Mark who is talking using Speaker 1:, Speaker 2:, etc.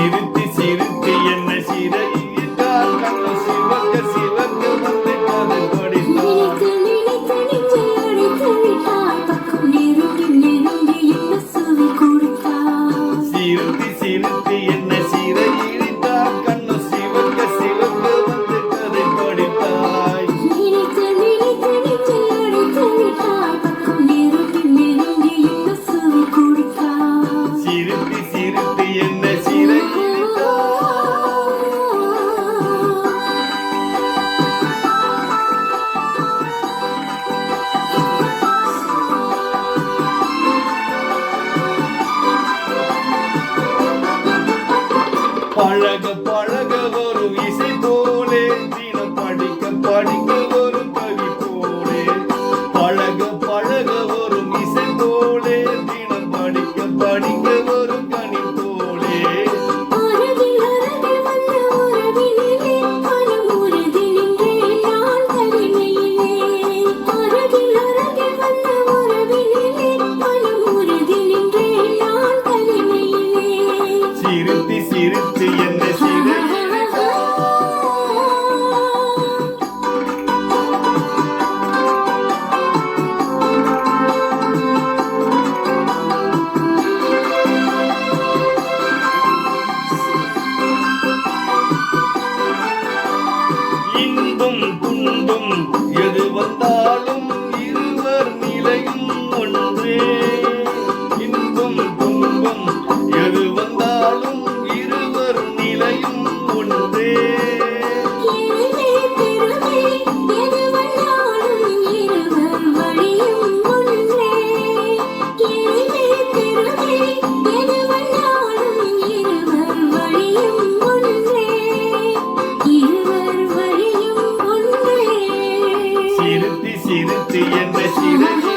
Speaker 1: David. the burning.
Speaker 2: சிரித்து சிரித்து என்ன சிறு